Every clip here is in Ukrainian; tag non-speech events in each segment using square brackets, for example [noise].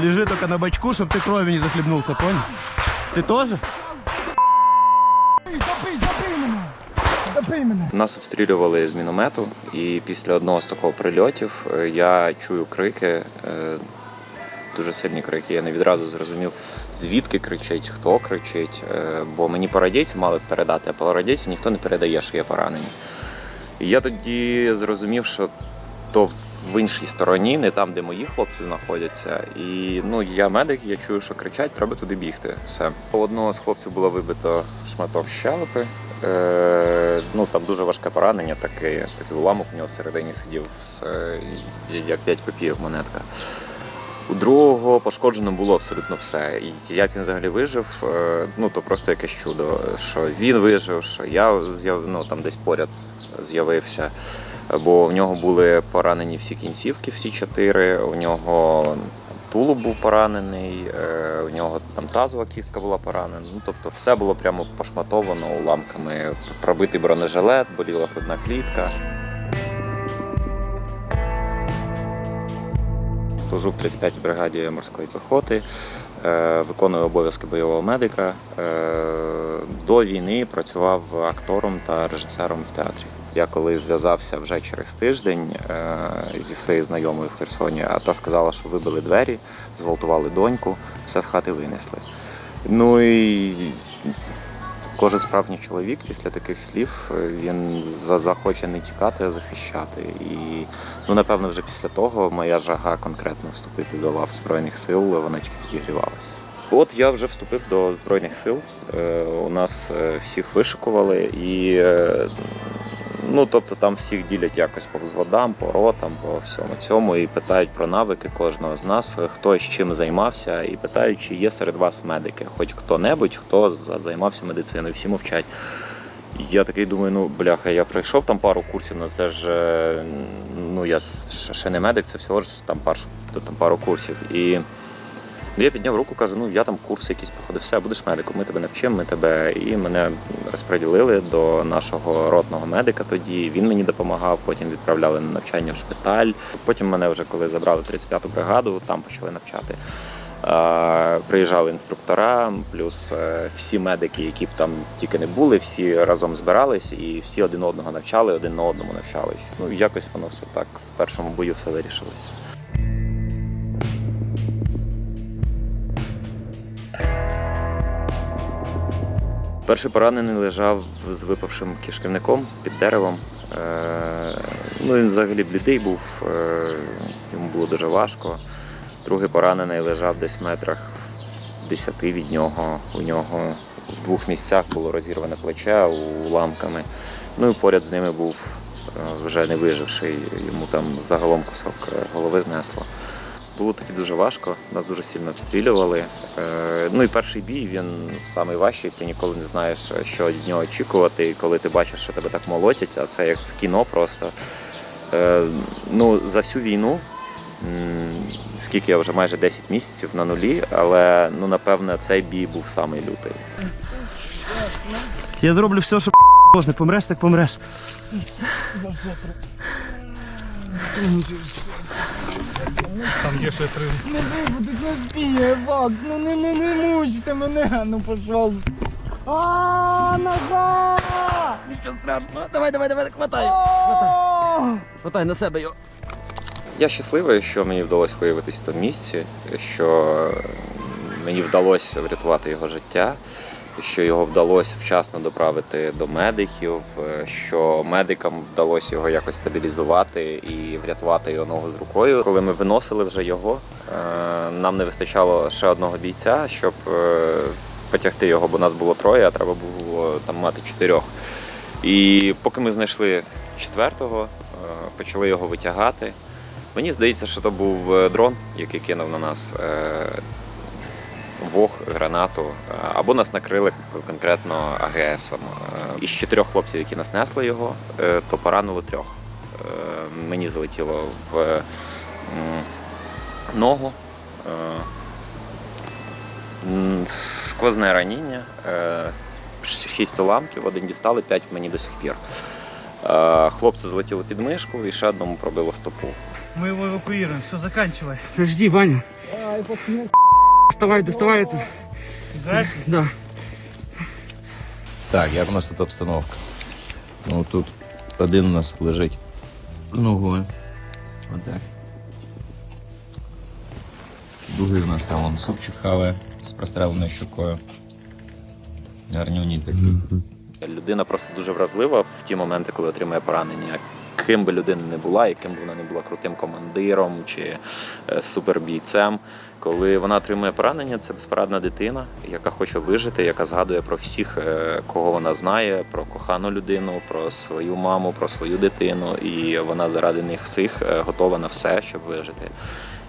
Лежи только на бочку, чтобы ты крови не захлебнулся, понял? Ты тоже? Допий, допий мене! Допий мене! Нас обстрілювали з міномету, і після одного з такого прильотів е, я чую крики, е, дуже сильні крики. Я не відразу зрозумів, звідки кричить, хто кричить. е, Бо мені по радійці мали передати, а по радійці ніхто не передає, що є поранені. І я тоді зрозумів, що то в іншій стороні, не там, де мої хлопці знаходяться. І ну я медик, я чую, що кричать, треба туди бігти. Все. У одного з хлопців було вибито шматок щелепи. Е, ну там дуже важке поранення, такий, такий уламок у нього всередині сидів з як 5 копійок монетка. У другого пошкоджено було абсолютно все. І як він взагалі вижив, е, ну то просто якесь чудо. Що він вижив, що я ну, там десь поряд з'явився. Бо в нього були поранені всі кінцівки, всі чотири. У нього тулуб був поранений, е, у нього там тазова кістка була поранена. Ну тобто все було прямо пошматовано уламками. Пробитий бронежилет, боліла грудна клітка. Служу в 35-й бригаді морської піхоти, е, виконую обов'язки бойового медика. Е, До війни працював актором та режисером в театрі. Я коли зв'язався вже через тиждень е, зі своєю знайомою в Херсоні, а та сказала, що вибили двері, зґвалтували доньку, все з хати винесли. Ну і кожен справжній чоловік після таких слів е, він захоче не тікати, а захищати. І ну напевно, вже після того моя жага конкретно вступити до лав збройних сил, вона тільки підігрівалася. От я вже вступив до збройних сил. Е, У нас всіх вишикували і. Ну, тобто там всіх ділять якось по взводам, по ротам, по всьому цьому і питають про навики кожного з нас, хто з чим займався, і питають, чи є серед вас медики, хоч хто-небудь, хто за- займався медициною, всі мовчать. Я такий думаю, ну бляха, я пройшов там пару курсів, ну це ж е, ну я ж ще- не медик, це всього ж там пару, там пару курсів. І я підняв руку, кажу, ну я там курси якісь проходив, все, будеш медиком, ми тебе навчимо, ми тебе. І мене розподілили до нашого ротного медика тоді. Він мені допомагав, потім відправляли на навчання в шпиталь. Потім мене вже коли забрали в 35-ту бригаду, там почали навчати. Приїжджали інструктора, плюс е, всі медики, які б там тільки не були, всі разом збирались і всі один одного навчали, один на одному навчались. Ну якось воно все так в першому бою все вирішилось. Перший поранений лежав з випавшим кишківником під деревом. Е, Ну, він взагалі блідий був, е, йому було дуже важко. Другий поранений лежав десь в метрах 10 від нього. У нього в двох місцях було розірване плече уламками. Ну і поряд з ними був е, вже не виживший, йому там загалом кусок голови знесло. Було таки дуже важко, нас дуже сильно обстрілювали. Е, Ну і перший бій він найважчий, ти ніколи не знаєш, що від нього очікувати. І коли ти бачиш, що тебе так молотять, а це як в кіно просто. Е, Ну, за всю війну, скільки я вже майже 10 місяців на нулі, але ну напевне цей бій був самий лютий. Я зроблю все, щоб [laughs] не помреш, так помреш. Там є ще три. Не виведуть, не спіє, фак, ну не, не, не мучте мене, ну пожалуйста. А, нога! Нічого страшного. Давай, давай, давай, хватай. А! Хватай на себе його. Я щасливий, що мені вдалося виявитись в тому місці, що мені вдалося врятувати його життя, що його вдалося вчасно доправити до медиків, е, що медикам вдалося його якось стабілізувати і врятувати його ногу з рукою. Коли ми виносили вже його, е, нам не вистачало ще одного бійця, щоб е, потягти його, бо нас було троє, а треба було там мати чотирьох. І поки ми знайшли четвертого, почали його витягати. Мені здається, що то був дрон, який кинув на нас вог, гранату, е, або нас накрили конкретно АГСом. Е, Із чотирьох хлопців, які нас несли його, е, то поранило трьох. Мені залетіло в ногу. Сквозне раніння, шість уламків, один дістали, п'ять в мені до сих пір. Хлопці злетіли під мишку і ще одному пробило стопу. Ми його евакуюємо, все, заканчивай. Жди, Ваня. Доставай, доставай тут. Десь? Да. Так, як у нас тут обстановка? Ну тут один у нас лежить ногою. Отак. Другий у нас там вон супчик хаває з простреленою щукою. Гарнюні такі. Людина просто дуже вразлива в ті моменти, коли отримує поранення. Ким би людина не була, і ким би вона не була крутим командиром чи е, супербійцем. Коли вона отримує поранення, це безпорадна дитина, яка хоче вижити, яка згадує про всіх, е, кого вона знає, про кохану людину, про свою маму, про свою дитину, і вона заради них всіх е, готова на все, щоб вижити.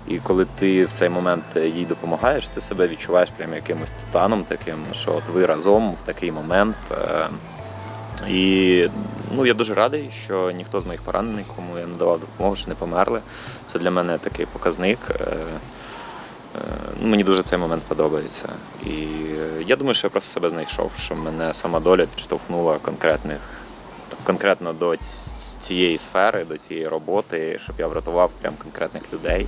І коли ти в цей момент їй допомагаєш, ти себе відчуваєш прям якимось титаном таким, що от ви разом в такий момент. І ну, я дуже радий, що ніхто з моїх поранених, кому я надавав допомогу, що не померли. Це для мене такий показник. Е, е, ну, Мені дуже цей момент подобається. І е, я думаю, що я просто себе знайшов, що мене сама доля підштовхнула конкретних, конкретно до цієї сфери, до цієї роботи, щоб я врятував прям конкретних людей.